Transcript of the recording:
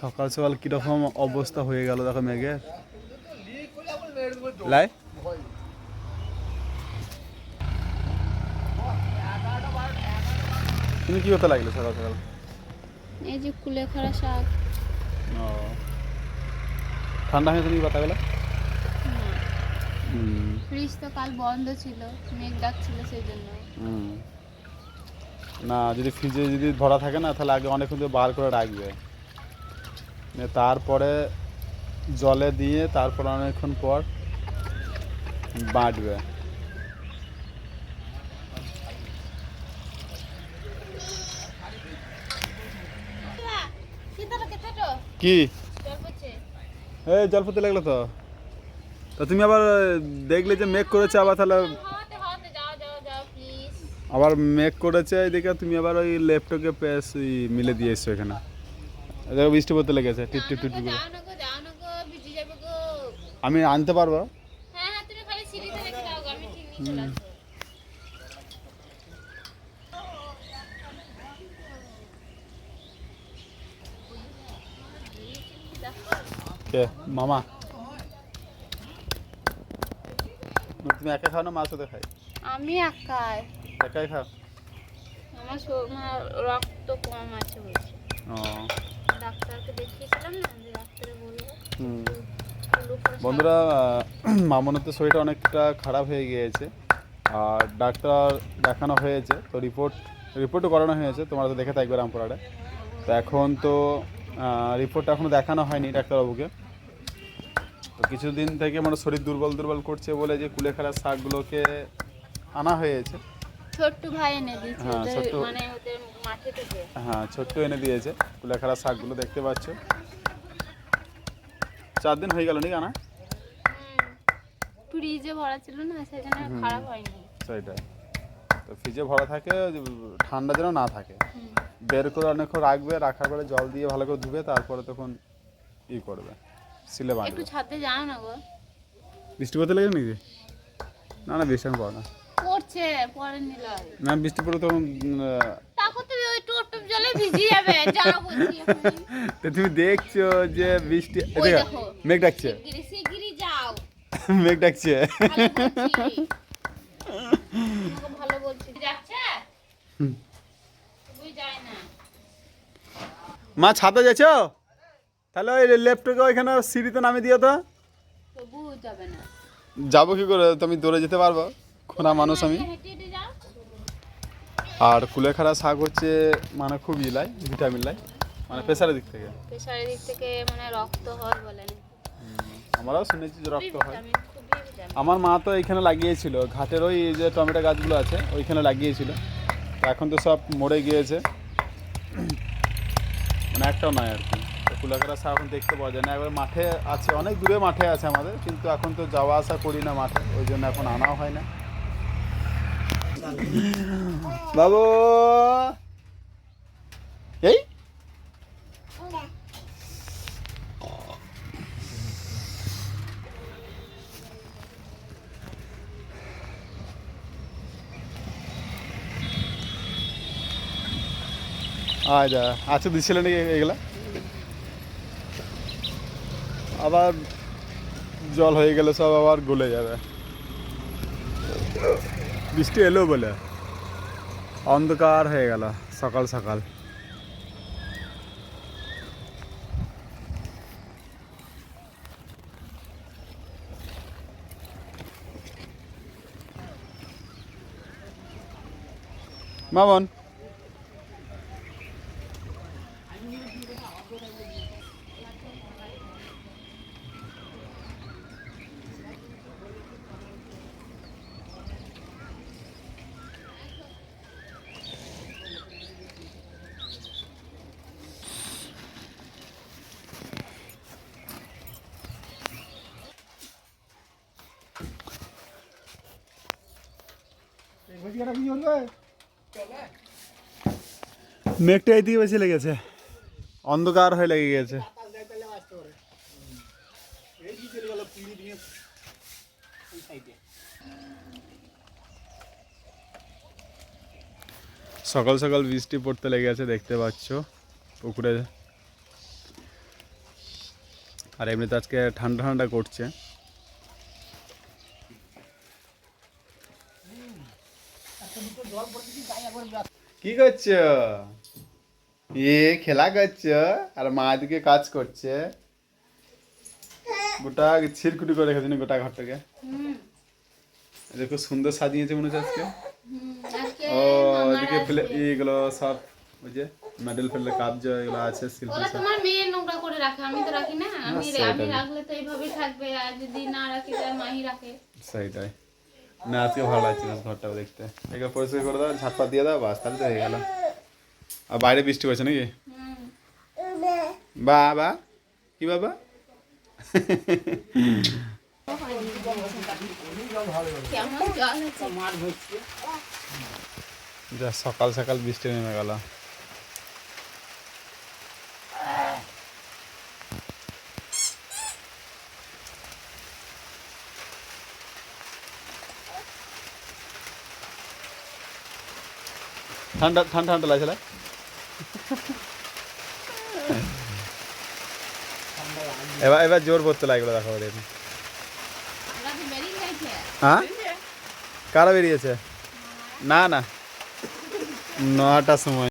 সকাল সকাল কীরকম অবস্থা হয়ে গেল দেখো মেঘের। লাই। তুমি কি করতে লাগল সকাল সকাল? এই যে কুলেখাড়া শাক। ও। ঠান্ডা হয়ে তুমি বাতাগুলো হুম। ফ্রিজ তো কাল বন্ধ ছিল মেঘ ডাকছিল সেই জন্য। হুম। না, যদি ফ্রিজে যদি ধরা থাকে না, তাহলে আগে অনেকক্ষণ বার করে রাখবে। তারপরে জলে দিয়ে তারপর অনেকক্ষণ পর বাঁটবে। কি? এই জল পড়তে লাগল তো। তা তুমি আবার দেখলে যে মেঘ করেছে আবার তাহলে আবার মেঘ করেছে এদিকে তুমি আবার ওই ল্যাপটপকে পেস মিলে দিয়ে এসছো এখানে। দেখো বৃষ্টি পড়তে লেগেছে, টিপ টিপ টিপ করে। আমি আনতে পারব? কে? মামা? তুমি একা খাও না মাছ সাথে খাই আমি একাই। একাই খাও আমার শো- মানে রক্ত কম আছে বলছে। ও। ডাক্তারকে দেখিয়েছিলাম না যে ডাক্তারে বলল। হুম। বন্ধুরা মামনের তো শরীরটা অনেকটা খারাপ হয়ে গিয়েছে। আর ডাক্তার দেখানো হয়েছে তো রিপোর্ট রিপোর্টও করানো হয়েছে। তোমরা তো দেখে থাকবে রামপুরহাটে। তো এখন তো রিপোর্টটা এখনও দেখানো হয়নি ডাক্তারবাবুকে। তো কিছুদিন থেকে মানে শরীর দুর্বল দুর্বল করছে বলে যে কুলেখাড়ার শাকগুলোকে আনা হয়েছে। ছোট্ট ভাই এনে দিয়েছে হ্যাঁ, ওদের ছোট্ট- মানে ওদের মাঠে থেকে। হ্যাঁ ছোট্ট এনে দিয়েছে। শাকগুলো দেখতে পাচ্ছ। চার দিন হয়ে গেল নাকি আনা? ফ্রিজে ভরা ছিল না সেখানে খারাপ হয়নি। সেটাই তো ফ্রিজে ভরা থাকে ঠান্ডা যেন না থাকে। হুম। বের করে অনেকক্ষণ রাখবে রাখার পরে জল দিয়ে ভালো করে ধুবে তারপরে তখন ই করবে সিলে একটু বাঁধবে ছাদে যাও না গো। বৃষ্টি পড়তে লেগে নাকি? না না বৃষ্টি আমি পড়ে না। পরে নিল। না বৃষ্টি পড়ে তখন তারপর তুমি ওই টোপ টোপ জলে ভিজে যাবে যাও বলছি তো তুমি দেখছ যে বৃষ্টি দেখো। মেঘ ডাকছে। শিগগিরি যাও। মেঘ ডাকছে। ভালো বলছি। তোমাকে ভালো বলছি। যাচ্ছে? তুই যায় না। মা ছাদে যাচ্ছ তাহলে ওই লেফটকে ওইখানে সিঁড়িতে নামিয়ে দিও তো। তবু যাবে না। যাব কি করে? তুমি দৌড়ে যেতে পারব। খোনা মানুষ আমি। আর কুলেখাড়া শাক হচ্ছে মানে খুব ইলাই ভিটামিন লাই মানে প্রেশারের দিক থেকে। প্রেশারের দিক থেকে মানে রক্ত হয় বলেন আমরাও শুনেছি যে রক্ত হয়। আমার মা তো এখানে লাগিয়েছিল ঘাটের ওই যে টমেটো গাছগুলো আছে ওইখানে লাগিয়েছিল। তো এখন তো সব মরে গিয়েছে। মানে একটাও নয় আর কি। কুলেখাড়া শাক এখন দেখতে পাওয়া যায় না। এবার মাঠে আছে অনেক দূরে মাঠে আছে আমাদের কিন্তু এখন তো যাওয়া আসা করি না মাঠে ওই জন্য এখন আনাও হয় না। বাবু। এই। আচ্ছা আচ্ছা দিচ্ছিলেন নাকি এগুলা। আবার জল হয়ে গেলে সব আবার গলে যাবে। বৃষ্টি এলো বলে অন্ধকার হয়ে গেল সকাল সকাল মামন মেঘটা এইদিকে বেশি লেগেছে। অন্ধকার হয়ে লেগে গেছে। সকাল সকাল বৃষ্টি পড়তে লেগে আছে, দেখতে পাচ্ছ পুকুরে। আর এমনিতে আজকে ঠান্ডা ঠান্ডা করছে। কি করছ? এ খেলা করছ? আর মা এদিকে কাজ করছে। গোটা ছিরকুটি করে রেখেছি গোটা ঘরটাকে। হুম। দেখো সুন্দর সাজিয়েছে মনে হচ্ছে আজকে। হুম আজকে ও মামার এদিকে প্লে আসবে। এইগুলো সব ওই যে মেডেল ফেডেল কাপ যে এগুলো আছে শিল্পী ওরা সব। তোমার মেয়ে নোংরা করে রাখে আমি তো রাখি না। আমি সেটাই। আমি রাখলে তো এইভাবেই থাকবে আর যদি না রাখি তার মাহি রাখে। সেইটাই না আজকে ভালো লাগছে বেশ ঘরটাও দেখতে। এগুলো পরিষ্কার করে দাও ঝাটপা দিয়ে দাও বাস তাহলে তো হয়ে গেল। আর বাইরে বৃষ্টি পড়ছে নাকি? বা বা কি বাবা? যা সকাল সকাল বৃষ্টি নেমে গেল। ঠান্ডা ঠান্ডা ঠান্ডা লাগছে? এবার এবার জোর পড়তে লাগল দেখো গেছে হ্যাঁ? কারা বেরিয়েছে? না না। নটার সময়।